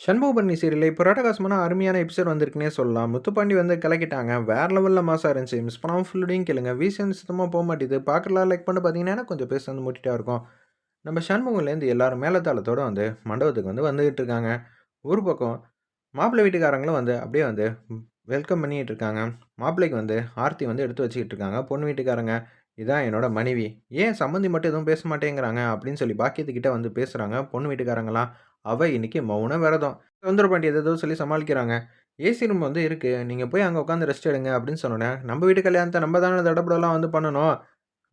சண்முகபர்ணி serial இப்போ ராட்டகாசமான அருமையான episode வந்திருக்குன்னே சொல்லலாம். முத்துப்பாண்டி வந்து கலக்கிட்டாங்க. வேற லெவலில் மாசாக இருந்துச்சு. மிஸ் பண்ணாமல் ஃபுல்லுடையும் கேளுங்க. வீசன் சுத்தமாக போக மாட்டேது. பார்க்கலாம் லைக் பண்ணி பார்த்தீங்கன்னா, கொஞ்சம் பேச வந்து மூட்டிட்டா இருக்கும். நம்ம சண்முகம்லேருந்து எல்லாரும் மேலத்தாளத்தோடு வந்து மண்டபத்துக்கு வந்து வந்துகிட்டு இருக்காங்க. ஒரு பக்கம் மாப்பிள்ளை வீட்டுக்காரங்களும் வந்து அப்படியே வந்து வெல்கம் பண்ணிட்டு இருக்காங்க. மாப்பிள்ளைக்கு வந்து ஆர்த்தி வந்து எடுத்து வச்சுக்கிட்டு இருக்காங்க. பொண்ணு வீட்டுக்காரங்க, "இதான் என்னோட மனைவி. ஏன் சம்மந்தி மட்டும் எதுவும் பேச மாட்டேங்கிறாங்க?" அப்படின்னு சொல்லி பாக்கியத்துக்கிட்ட வந்து பேசுகிறாங்க பொண்ணு வீட்டுக்காரங்களாம் அவள் இன்றைக்கி மௌன விரதம். சவுந்தரபாண்டி ஏதேதோ சொல்லி சமாளிக்கிறாங்க. ஏசி ரூம் வந்து இருக்குது நீங்கள் போய் அங்கே உட்காந்து ரெஸ்ட் எடுங்க அப்படின்னு சொன்னோன்னே நம்ம வீட்டு கல்யாணத்தை நம்ம தானே தடபுடலாம் வந்து பண்ணணும்.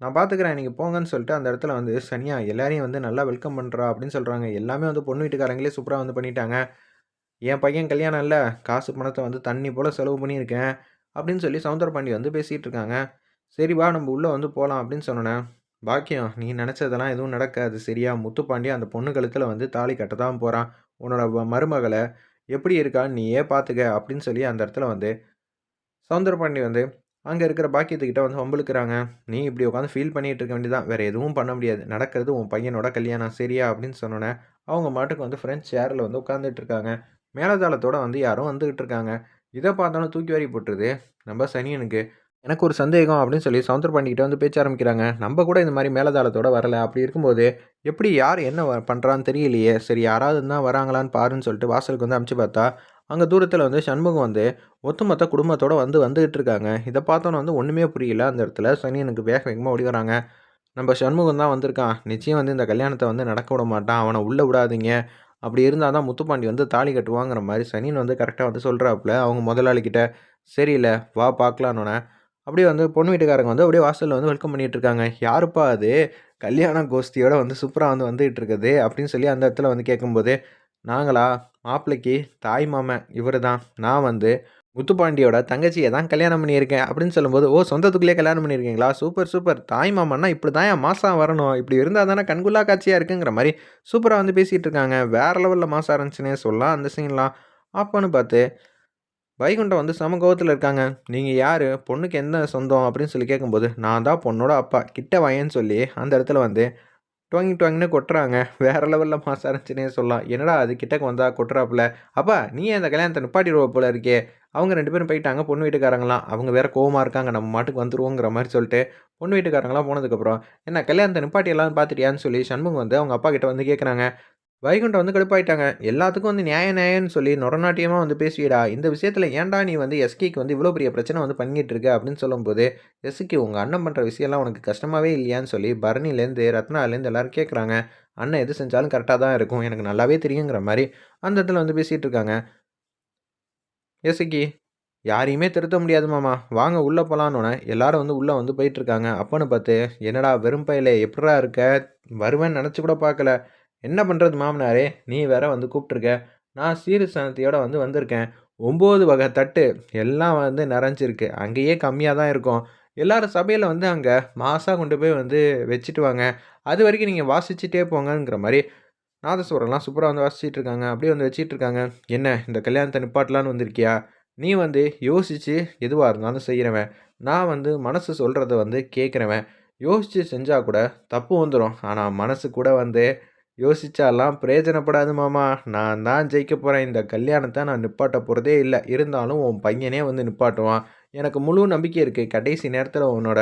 நான் பார்த்துக்கிறேன். நீங்கள் போங்கன்னு சொல்லிட்டு அந்த இடத்துல வந்து சனியா எல்லாரையும் வந்து நல்லா வெல்கம் பண்ணுறா அப்படின்னு சொல்கிறாங்க எல்லாமே வந்து பொண்ணு வீட்டுக்காரங்களே சூப்பராக வந்து பண்ணிட்டாங்க. என் பையன் கல்யாணம் இல்லை காசு பணத்தை வந்து தண்ணி போல் செலவு பண்ணியிருக்கேன். அப்படின்னு சொல்லி சவுந்தரபாண்டி வந்து பேசிகிட்டு இருக்காங்க. சரி வா நம்ம உள்ளே வந்து போகலாம் அப்படின்னு சொன்னேன் பாக்கியம் நீ நினச்சதெல்லாம் எதுவும் நடக்காது சரியா? முத்துப்பாண்டி அந்த பொண்ணு கழுத்தில் வந்து தாலி கட்ட தான் போகிறான் உன்னோட வ எப்படி இருக்கான்னு நீயே பார்த்துக்க அப்படின்னு சொல்லி அந்த இடத்துல வந்து சவுந்தரபாண்டி வந்து அங்கே இருக்கிற பாக்கியத்துக்கிட்ட வந்து வம்பிழுக்குறாங்க. நீ இப்படி உட்காந்து ஃபீல் பண்ணிகிட்டு இருக்க வேண்டியது தான். எதுவும் பண்ண முடியாது. நடக்கிறது உன் பையனோட கல்யாணம் சரியா? அப்படின்னு சொன்னோன்னே அவங்க மாட்டுக்கு வந்து ஃப்ரெண்ட்ஸ் சேரில் வந்து உட்காந்துட்டு இருக்காங்க. மேலதாளத்தோடு வந்து யாரும் வந்துக்கிட்டு இருக்காங்க. இதை பார்த்தாலும் தூக்கி வாரி போட்டுருது நம்ம சனியனுக்கு. எனக்கு ஒரு சந்தேகம் அப்படின்னு சொல்லி சவுந்தரபாண்டி கிட்ட வந்து பேச்ச ஆரம்பிக்கிறாங்க. நம்ம கூட இந்த மாதிரி மேலதாளத்தோட வரல. அப்படி இருக்கும்போது எப்படி யார் என்ன பண்ணுறான்னு தெரியலையே. சரி யாராவது தான் வராங்களான்னு பாருன்னு சொல்லிட்டு வாசலுக்கு வந்து அமுச்சு பார்த்தா, அங்கே தூரத்தில் வந்து சண்முகம் வந்து ஒட்டுமொத்த குடும்பத்தோடு வந்து வந்துகிட்டு இருக்காங்க. இதை பார்த்தோன்னு வந்து ஒன்றுமே புரியல. அந்த இடத்துல சனியனுக்கு வேக வேகமாக ஓடி வராங்க. நம்ம சண்முகம் தான் வந்திருக்கான். நிச்சயம் வந்து இந்த கல்யாணத்தை வந்து நடக்க விட மாட்டான். அவனை உள்ளே விடாதீங்க. அப்படி இருந்தால் தான் முத்துப்பாண்டி வந்து தாலி கட்டுவாங்கிற மாதிரி சனியன் வந்து கரெக்டாக வந்து சொல்கிறாப்புல அவங்க முதலாளி கிட்ட. வா பார்க்கலான்னு அப்படியே வந்து பொண்ணு வீட்டுக்காரங்க வந்து அப்படியே வாசலில் வந்து வெல்கம் பண்ணிகிட்டு இருக்காங்க. யாருப்பா அது? கல்யாண கோஷ்டியோட வந்து சூப்பராக வந்து வந்துகிட்டு இருக்குது அப்படின்னு சொல்லி அந்த இடத்துல வந்து கேட்கும்போது, நாங்களா? மாப்பிள்ளைக்கு தாய் மாமன் இவர் தான். நான் வந்து முத்துப்பாண்டியோட தங்கச்சியை தான் கல்யாணம் பண்ணியிருக்கேன் அப்படின்னு சொல்லும்போது, ஓ! சொந்தத்துக்குள்ளேயே கல்யாணம் பண்ணியிருக்கீங்களா? Super, super. தாய் மாமன்னா இப்படி தான் என் மாசம் வரணும். இப்படி இருந்தால் தானே கண்குள்ளா காட்சியாக இருக்குங்கிற மாதிரி சூப்பராக வந்து பேசிகிட்டு இருக்காங்க. வேறு லெவலில் மாசம் இருந்துச்சுன்னே சொல்லலாம் அந்த சீன்லாம். அப்போன்னு பார்த்து வைகுண்டம் வந்து சம கோவத்தில் இருக்காங்க. நீங்கள் யார் பொண்ணுக்கு என்ன சொந்தம்?" அப்படின்னு சொல்லி கேட்கும்போது, "நான் தான் பொண்ணோட அப்பா. கிட்ட வாயேன்னு" சொல்லி அந்த இடத்துல வந்து டொங் டொங்ன்னு கொட்டுறாங்க. வேறு லெவலில் மாசம் இருந்துச்சுன்னே சொல்லலாம். என்னடா அது கிட்டக்கு வந்தால் கொட்டுறாப்புல. "அப்பா நீ அந்த கல்யாணத்தை நிப்பாட்டி போல இருக்கே." அவங்க ரெண்டு பேரும் போயிட்டாங்க பொண்ணு வீட்டுக்காரங்களாம் அவங்க வேறு கோவமாக இருக்காங்க. நம்ம மாட்டுக்கு வந்துருவோங்கிற மாதிரி சொல்லிட்டு, பொண்ணு வீட்டுக்காரங்களாம் போனதுக்கப்புறம், "என்ன கல்யாணத்தை நிப்பாட்டியெல்லாம் பார்த்துட்டியான்னு?" சொல்லி சண்முகம் வந்து அவங்க அப்பா கிட்ட வந்து கேட்குறாங்க. வைகுண்டம் வந்து கடுப்பாயிட்டாங்க. எல்லாத்துக்கும் வந்து நியாய நியாயம்னு சொல்லி நொரநாட்டியமா வந்து பேசுவீடா இந்த விஷயத்தில் ஏன்டா நீ வந்து எஸ்கேக்கு வந்து இவ்வளோ பெரிய பிரச்சனை வந்து பண்ணிட்டு இருக்க அப்படின்னு சொல்லும்போது, எஸ்கி உங்கள் அண்ணன் பண்ணுற விஷயம்லாம் உனக்கு கஷ்டமாகவே இல்லையான்னு சொல்லி பரணிலேருந்து, ரத்னாலேருந்து எல்லாரும் கேட்குறாங்க. அண்ணன் எது செஞ்சாலும் கரெக்டாக தான் இருக்கும். எனக்கு நல்லாவே தெரியுங்கிற மாதிரி அந்த இடத்துல வந்து பேசிகிட்டு இருக்காங்க. எஸ்கி யாரையுமே திருத்த முடியாது மாமா. வாங்க உள்ளே போலான்னோனே, எல்லாரும் வந்து உள்ளே வந்து போயிட்டுருக்காங்க அப்போன்னு பார்த்து, என்னடா வெறும் பயலே எப்படா இருக்க? வருவேன்னு நினச்சி கூட பார்க்கல. என்ன பண்ணுறது மாமனாரே! நீ வேற வந்து கூப்பிட்டுருக்க. நான் சீரசனத்தையோடு வந்து வந்திருக்கேன். ஒம்பது வகை தட்டு எல்லாம் வந்து நிறைஞ்சிருக்கு அங்கேயே கம்மியாக தான் இருக்கும். எல்லாரும் சபையில் வந்து அங்கே மாசாக கொண்டு போய் வந்து வச்சுட்டு வாங்க. அது வரைக்கும் நீங்கள் வாசிச்சுட்டே போங்கங்கிற மாதிரி நாதஸ்வரம்லாம் சூப்பராக வந்து வாசிச்சுட்டு இருக்காங்க. அப்படியே வந்து வச்சுட்டு இருக்காங்க. என்ன இந்த கல்யாணத்தை நிப்பாட்டலான்னு வந்திருக்கியா? நீ வந்து யோசித்து எதுவாக இருந்தாலும் செய்கிறவன் நான் வந்து மனசு சொல்கிறத வந்து கேட்குறவன் யோசித்து செஞ்சால் கூட தப்பு வந்துடும் ஆனால் மனசு கூட வந்து யோசிச்சாலாம் பிரயோஜனப்படாது மாமா. நான் தான் ஜெயிக்க போகிறேன் இந்த கல்யாணத்தை நான் நிப்பாட்ட போகிறதே இல்லை இருந்தாலும் உன் பையனே வந்து நிப்பாட்டுவான். எனக்கு முழு நம்பிக்கை இருக்குது கடைசி நேரத்தில் உன்னோட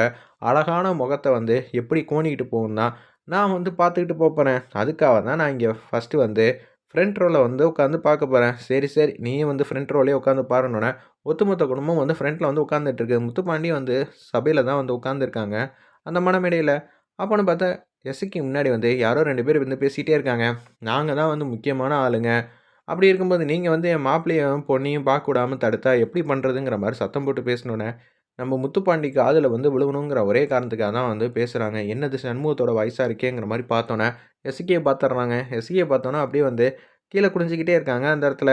அழகான முகத்தை வந்து எப்படி கோணிக்கிட்டு போகும்னா, நான் வந்து பார்த்துக்கிட்டு போகிறேன் அதுக்காக தான் நான் இங்கே ஃபஸ்ட்டு வந்து ஃப்ரண்ட் ரோவில் வந்து உட்காந்து பார்க்க போகிறேன் சரி, சரி. நீயும் வந்து ஃப்ரண்ட் ரோலே உட்காந்து பாருனோடனே ஒட்டுமொத்த குடும்பம் வந்து ஃப்ரண்ட்டில் வந்து உட்காந்துட்டு இருக்கு. முத்துப்பாண்டி வந்து சபையில் தான் வந்து உட்காந்துருக்காங்க. அந்த மனமேடையில் அப்போன்னு பார்த்தா எசக்கி முன்னாடி வந்து யாரோ ரெண்டு பேர் வந்து பேசிகிட்டே இருக்காங்க. நாங்கள் தான் வந்து முக்கியமான ஆளுங்க. அப்படி இருக்கும்போது நீங்கள் வந்து என் மாப்பிள்ளையும், பொண்ணையும் பார்க்க விடாம தடுத்தா எப்படி பண்ணுறதுங்கிற மாதிரி சத்தம் போட்டு பேசணுன்னே நம்ம முத்துப்பாண்டி காதில் வந்து விழுகணுங்கிற ஒரே காரணத்துக்காக தான் வந்து பேசுகிறாங்க என்னது சண்முகத்தோட வயசாக இருக்கேங்கிற மாதிரி பார்த்தோன்னே எசக்கிய பார்த்துட்றாங்க எசக்கிய பார்த்தோன்னா அப்படியே வந்து கீழே குடிஞ்சிக்கிட்டே இருக்காங்க. அந்த இடத்துல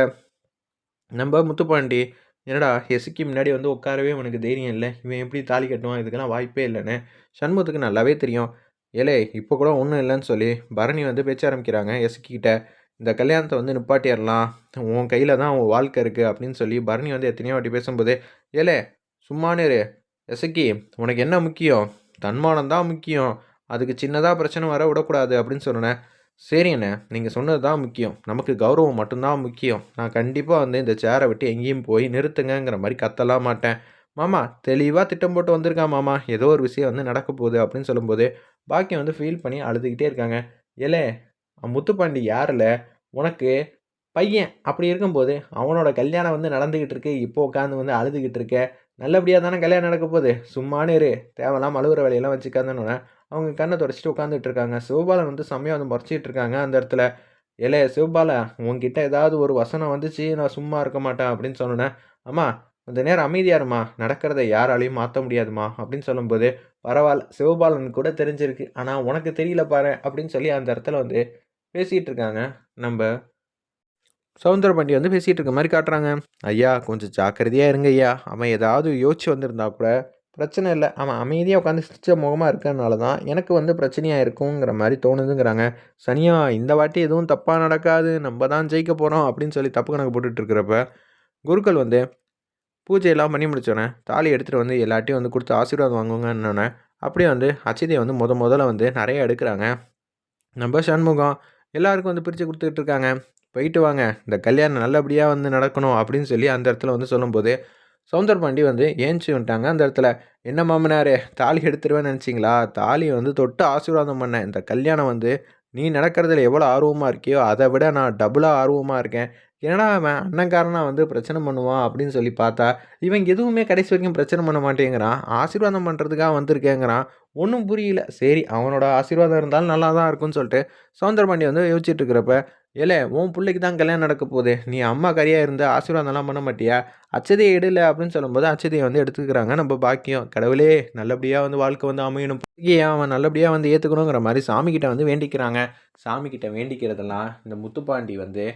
நம்ம முத்துப்பாண்டி, என்னடா எசுக்கு முன்னாடி வந்து உட்காரவே உனக்கு தைரியம் இல்லை இவன் எப்படி தாலி கட்டுவான்? இதுக்கெல்லாம் வாய்ப்பே இல்லைன்னு சண்முகத்துக்கு நல்லாவே தெரியும். ஏலே இப்போ கூட ஒன்றும் இல்லைன்னு சொல்லி பரணி வந்து பேச்ச ஆரம்பிக்கிறாங்க. எசக்கி இந்த கல்யாணத்தை வந்து நிப்பாட்டிடலாம். உன் கையில் தான் உன் வாழ்க்கை இருக்குது அப்படின்னு சொல்லி பரணி வந்து எத்தனையோ வாட்டி பேசும்போது, ஏலே சும்மானு எசக்கி உனக்கு என்ன முக்கியம்? தன்மானம் தான் முக்கியம். அதுக்கு சின்னதாக பிரச்சனை வர விடக்கூடாது. அப்படின்னு சொன்னேன் சரி அண்ணே நீங்கள் சொன்னது தான் முக்கியம். நமக்கு கௌரவம் மட்டும்தான் முக்கியம். நான் கண்டிப்பாக வந்து இந்த சேரை விட்டு எங்கேயும் போய் நிறுத்துங்கிற மாதிரி கத்தலாம் மாட்டேன். மாமா தெளிவாக திட்டம் போட்டு வந்திருக்கான் மாமா. ஏதோ ஒரு விஷயம் வந்து நடக்க போகுது. அப்படின்னு சொல்லும்போது பாக்கியம் வந்து ஃபீல் பண்ணி அழுதுகிட்டே இருக்காங்க. ஏலே முத்துப்பாண்டி யாரில்? உனக்கு பையன் அப்படி இருக்கும்போது அவனோட கல்யாணம் வந்து நடந்துக்கிட்டு இருக்கு. இப்போ உட்காந்து வந்து அழுதுகிட்டு இருக்க. நல்லபடியாக தானே கல்யாணம் நடக்க போகுது. சும்மானு இரு. தேவையில்லாமல் அழுகிற வேலையெல்லாம் வச்சுக்காதன்னு அவங்க கண்ணை துடைச்சிட்டு உட்காந்துட்டு இருக்காங்க. சிவபாலன் வந்து செம்மையாக வந்து முறைச்சிட்டு இருக்காங்க அந்த இடத்துல. ஏலே சிவபாலா உங்ககிட்ட ஏதாவது ஒரு வசனம் வந்துச்சு நான் சும்மா இருக்க மாட்டேன் அப்படின்னு சொன்னேன் அம்மா அந்த நேரம் அமைதியா இருமா? நடக்கிறத யாராலையும் மாற்ற முடியாதுமா? அப்படின்னு சொல்லும்போது பரவாயில்ல சிவபாலன் கூட தெரிஞ்சிருக்கு. ஆனால் உனக்கு தெரியல பாரு அப்படின்னு சொல்லி அந்த இடத்துல வந்து பேசிகிட்டு இருக்காங்க. நம்ம சவுந்தரபாண்டி வந்து பேசிகிட்டு இருக்க மாதிரி காட்டுறாங்க. ஐயா கொஞ்சம் ஜாக்கிரதையாக இருங்க ஐயா. அவன் ஏதாவது யோசிச்சு வந்திருந்தா கூட பிரச்சனை இல்லை. அவன் அமைதியாக உட்காந்து சிரிச்ச முகமாக இருக்கிறதுனால தான் எனக்கு வந்து பிரச்சனையாக இருக்குங்கிற மாதிரி தோணுதுங்கிறாங்க. சனியா இந்த வாட்டி எதுவும் தப்பாக நடக்காது. நம்ம தான் ஜெயிக்க போகிறோம் அப்படின்னு சொல்லி தப்பு கணக்கு போட்டுட்டு இருக்கிறப்ப குருக்கள் வந்து பூஜையெல்லாம் பண்ணி முடிச்சோன்னே தாலி எடுத்துகிட்டு வந்து எல்லாட்டையும் வந்து கொடுத்து ஆசீர்வாதம் வாங்குவாங்கன்னொன்னே அப்படியே வந்து அச்சிதை வந்து முத முதல்ல வந்து நிறைய எடுக்கிறாங்க. நம்ம சண்முகம் எல்லாருக்கும் வந்து பிரித்து கொடுத்துட்டு இருக்காங்க. போயிட்டு வாங்க இந்த கல்யாணம் நல்லபடியாக வந்து நடக்கணும் அப்படின்னு சொல்லி அந்த இடத்துல வந்து சொல்லும்போது சவுந்தர் பாண்டி வந்து ஏஞ்சி வந்துட்டாங்க. அந்த இடத்துல என்ன மாமனாரே தாலி எடுத்துருவேன்னு நினச்சிங்களா? தாலியை வந்து தொட்டு ஆசீர்வாதம் பண்ணேன் இந்த கல்யாணம் வந்து நீ நடக்கிறதுல எவ்வளோ ஆர்வமாக இருக்கியோ அதை விட நான் டபுளாக ஆர்வமாக இருக்கேன். என்னடா அவன் அண்ணன்காரனா வந்து பிரச்சனை பண்ணுவான் அப்படின்னு சொல்லி பார்த்தா இவன் எதுவுமே கடைசி வரைக்கும் பிரச்சனை பண்ண மாட்டேங்கிறான். ஆசீர்வாதம் பண்ணுறதுக்காக வந்திருக்கேங்கிறான். ஒன்றும் புரியல. சரி அவனோட ஆசீர்வாதம் இருந்தாலும் நல்லா தான் இருக்கும்னு சொல்லிட்டு சௌந்தரபாண்டி வந்து யோசிச்சுட்டு இருக்கிறப்ப ஏலே உன் பிள்ளைக்கு தான் கல்யாணம் நடக்க போகுது நீ அம்மா கறியாக இருந்து ஆசீர்வாதம்லாம் பண்ண மாட்டியா? அச்சதையை எடுல அப்படின்னு சொல்லும்போது அச்சதையை வந்து எடுத்துக்கிறாங்க நம்ம பாக்கியம். கடவுளே நல்லபடியாக வந்து வாழ்க்கை வந்து அமையணும். ஏன் அவன் நல்லபடியாக வந்து ஏற்றுக்கணுங்கிற மாதிரி சாமிக்கிட்ட வந்து வேண்டிக்கிறாங்க. சாமிக்கிட்ட வேண்டிக்கிறதெல்லாம் இந்த முத்துப்பாண்டி வந்து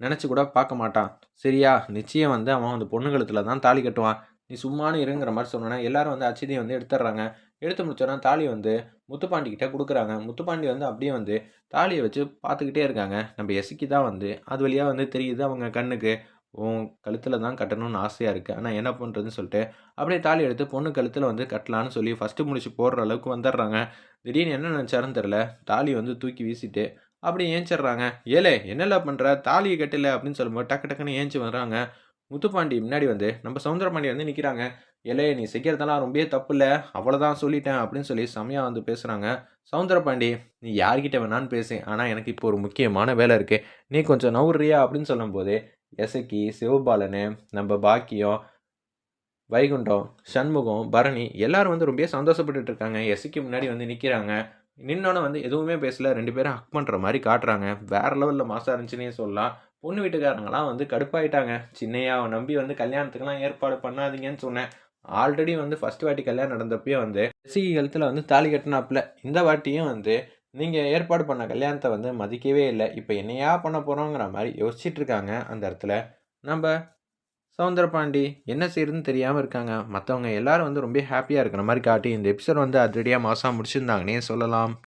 நினச்சி கூட பார்க்க மாட்டான். சரியா? நிச்சயம் வந்து அவன் அந்த பொண்ணுங்களுத்துல தான் தாலி கட்டுவான். நீ சும்மானு இருங்கிற மாதிரி சொன்னோன்னா எல்லாரும் வந்து அச்சதியை வந்து எடுத்துடுறாங்க எடுத்து முடிச்சோன்னா தாலி வந்து முத்துப்பாண்டிக்கிட்ட கொடுக்குறாங்க. முத்துப்பாண்டி வந்து அப்படியே வந்து தாலியை வச்சு பார்த்துக்கிட்டே இருக்காங்க. நம்ம எசிக்கு தான் வந்து அது வழியாக வந்து தெரியுது அவங்க கண்ணுக்கு. உன் கழுத்தில் தான் கட்டணும்னு ஆசையாக இருக்குது ஆனால் என்ன பண்ணுறதுன்னு சொல்லிட்டு அப்படியே தாலி எடுத்து பொண்ணு கழுத்தில் வந்து கட்டலான்னு சொல்லி ஃபஸ்ட்டு முடிச்சு போடுற அளவுக்கு வந்துடுறாங்க திடீர்னு என்ன நினச்சாருன்னு தெரில தாலி வந்து தூக்கி வீசிட்டு அப்படி ஏஞ்சிடுறாங்க ஏலே என்னெல்லாம் பண்ணுற தாலியை கட்டல அப்படின்னு சொல்லும்போது டக்கு டக்குன்னு ஏஞ்சி வர்றாங்க. முத்துப்பாண்டி முன்னாடி வந்து நம்ம சவுந்தரபாண்டி வந்து நிற்கிறாங்க ஏலே நீ செய்கிறதெல்லாம் ரொம்பவே தப்பு இல்லை அவ்வளோதான் சொல்லிட்டேன் அப்படின்னு சொல்லி செம்மையாக வந்து பேசுகிறாங்க சவுந்தரபாண்டி நீ யார்கிட்ட வேணான்னு பேசு. ஆனால் எனக்கு இப்போ ஒரு முக்கியமான வேலை இருக்குது நீ கொஞ்சம் நவுறியா அப்படின்னு சொல்லும்போது எசக்கி சிவபாலனு நம்ம பாக்கியம் வைகுண்டம் சண்முகம் பரணி எல்லாரும் வந்து ரொம்ப சந்தோஷப்பட்டுட்டு இருக்காங்க. எசைக்கு முன்னாடி வந்து நிற்கிறாங்க நின்னோன்னு வந்து எதுவுமே பேசல. ரெண்டு பேரும் ஹக் பண்ணுற மாதிரி காட்டுறாங்க. வேறு லெவலில் மாசாக இருந்துச்சுன்னே சொல்லலாம். பொண்ணு வீட்டுக்காரங்களாம் வந்து கடுப்பாயிட்டாங்க. சின்னையாவை நம்பி வந்து கல்யாணத்துக்கெல்லாம் ஏற்பாடு பண்ணாதீங்கன்னு சொன்னேன். ஆல்ரெடி வந்து ஃபஸ்ட் வாட்டி கல்யாணம் நடந்தப்பயே வந்து ரசிகை கழுத்தில் வந்து தாலி கட்டினாப்புல. இந்த வாட்டியும் வந்து நீங்கள் ஏற்பாடு பண்ண கல்யாணத்தை வந்து மதிக்கவே இல்லை. இப்போ என்னையா பண்ண போகிறோங்கிற மாதிரி யோசிச்சுட்டு இருக்காங்க அந்த இடத்துல. நம்ம சவுந்தரபாண்டி என்ன செய்யறதுன்னு தெரியாமல் இருக்காங்க. மற்றவங்க எல்லாரும் வந்து ரொம்ப ஹாப்பியாக இருக்கிற மாதிரி காட்டி இந்த எபிசோட் வந்து அதிரடியாக மாதம் முடிச்சிருந்தாங்கன்னே சொல்லலாம்.